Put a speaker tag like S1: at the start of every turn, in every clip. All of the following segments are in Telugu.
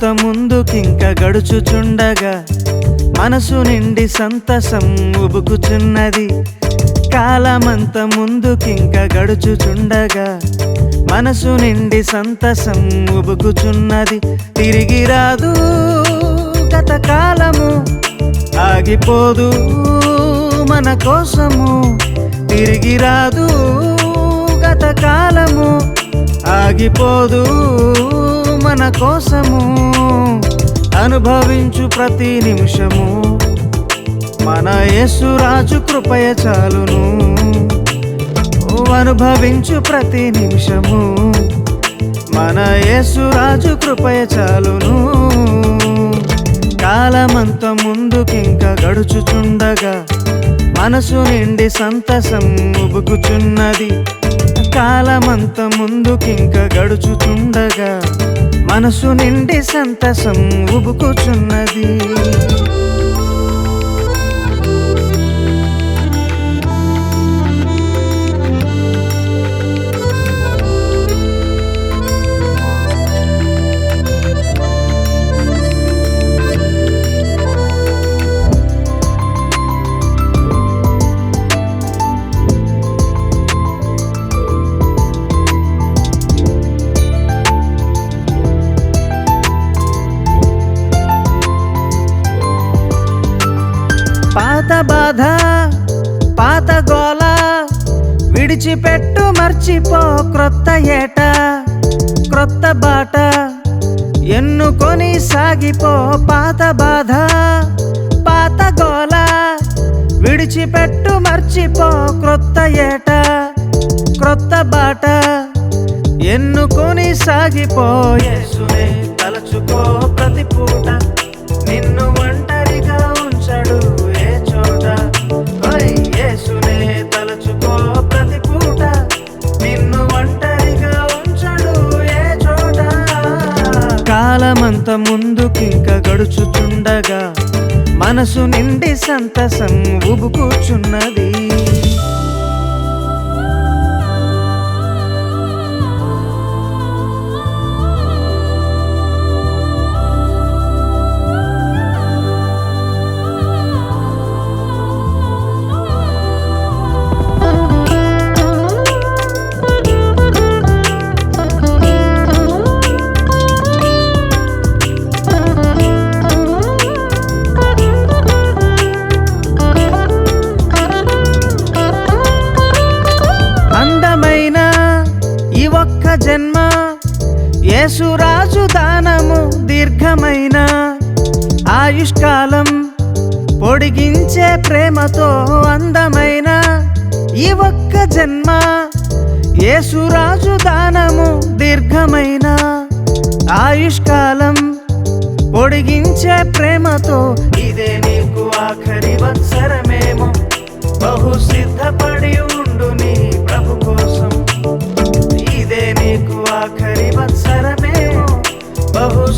S1: అంత ముందుకింక గడుచుచుండగా మనసు నిండి సంతసం ఉబుకుచున్నది. కాలమంత ముందుకింక గడుచుచుండగా మనసు నిండి సంతసం ఉబుకుచున్నది. తిరిగి రాదు గత కాలము ఆగిపోదు మన కోసము తిరిగి రాదు గత కాలము ఆగిపోదు మన కోసము అనుభవించు ప్రతి నిమిషము. మన యేసురాజు కృపయ చాలును. అనుభవించు ప్రతి నిమిషము. మన యేసురాజు కృపయ చాలును. కాలమంత ముందుకింక గడుచుచుండగా మనసు నిండి సంతసం ఉబుకుచున్నది కాలమంత ముందుకింక గడుచుచుండగా మనసు నిండి సంతసం ఉబుకుచున్నది. పాత బాధ పాత గోల విడిచిపెట్టు మర్చిపో క్రొత్త ఏట క్రొత్త బాట. ఎన్నుకొని సాగిపో పాత బాధ పాత గోల విడిచిపెట్టు మర్చిపో క్రొత్త ఏట క్రొత్త బాట. ఎన్నుకొని సాగిపో తలచుకో ప్రతి పూట. నిన్ను వంట కాలమంత ముందుకింక గడుచుచుండగా మనసు నిండి సంతసం ఉబుకుచున్నది యేసురాజు దానము దీర్ఘమైన ఆయుష్కాలం పొడిగించే ప్రేమతో అందమైన ఈ ఒక్క జన్మ యేసురాజు దానము దీర్ఘమైన ఆయుష్కాలం పొడిగించే ప్రేమతో ఇదే నీకు ఆఖరి వత్సరమేమో బహు సిద్ధపడి ఉండు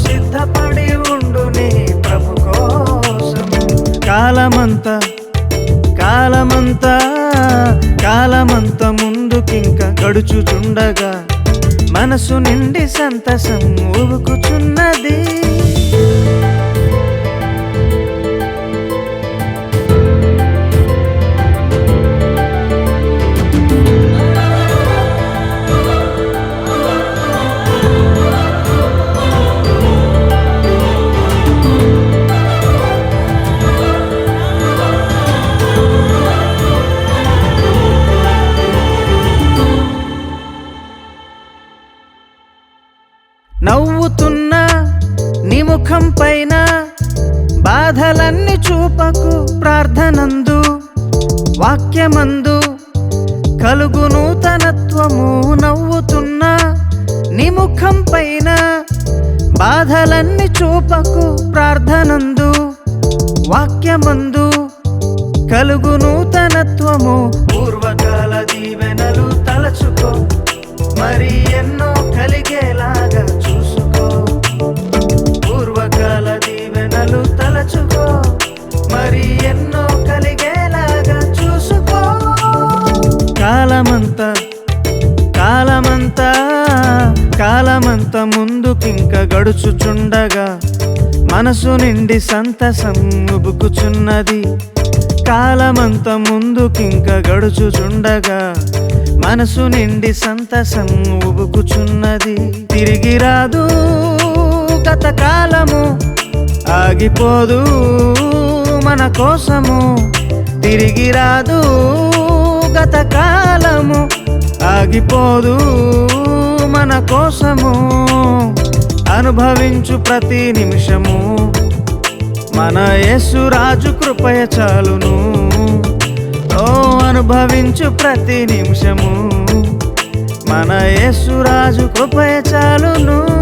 S1: సిద్ధపడి ఉండు నీ ప్రభు కోసం. కాలమంతా కాలమంతా కాలమంత ముందుకింక గడుచుచుండగా మనసు నిండి సంతసం ఊగుచున్నది నవ్వుతున్న నీ ముఖం పైన బాధలన్నీ చూపకు ప్రార్థనందు వాక్యమందు కలుగు నూతనత్వము నవ్వుతున్న నీ ముఖం పైన బాధలన్నీ చూపకు ప్రార్థనందు వాక్యమందు కలుగు నూతనత్వము. పూర్వకాల దీవెనలు తలచుకో మరి ఎన్నో కలిగే మరి ఎన్నో కలిగేలాగా చూసుకో. కాలమంతా కాలమంతా కాలమంతా ముందుకింక గడుచుచుండగా మనసు నిండి సంతసం ఉబుకుచున్నది కాలమంత ముందుకింక గడుచుచుండగా మనసు నిండి సంతసం ఉబుకుచున్నది తిరిగి రాదు గత కాలము ఆగిపోదు మన కోసము. తిరిగి రాదు గత కాలము. ఆగిపోదు మన కోసము. అనుభవించు ప్రతి నిమిషము. మన యేసు రాజు కృపయ చాలును. ఓ అనుభవించు ప్రతి నిమిషము. మన యేసు రాజు కృపయ చాలును.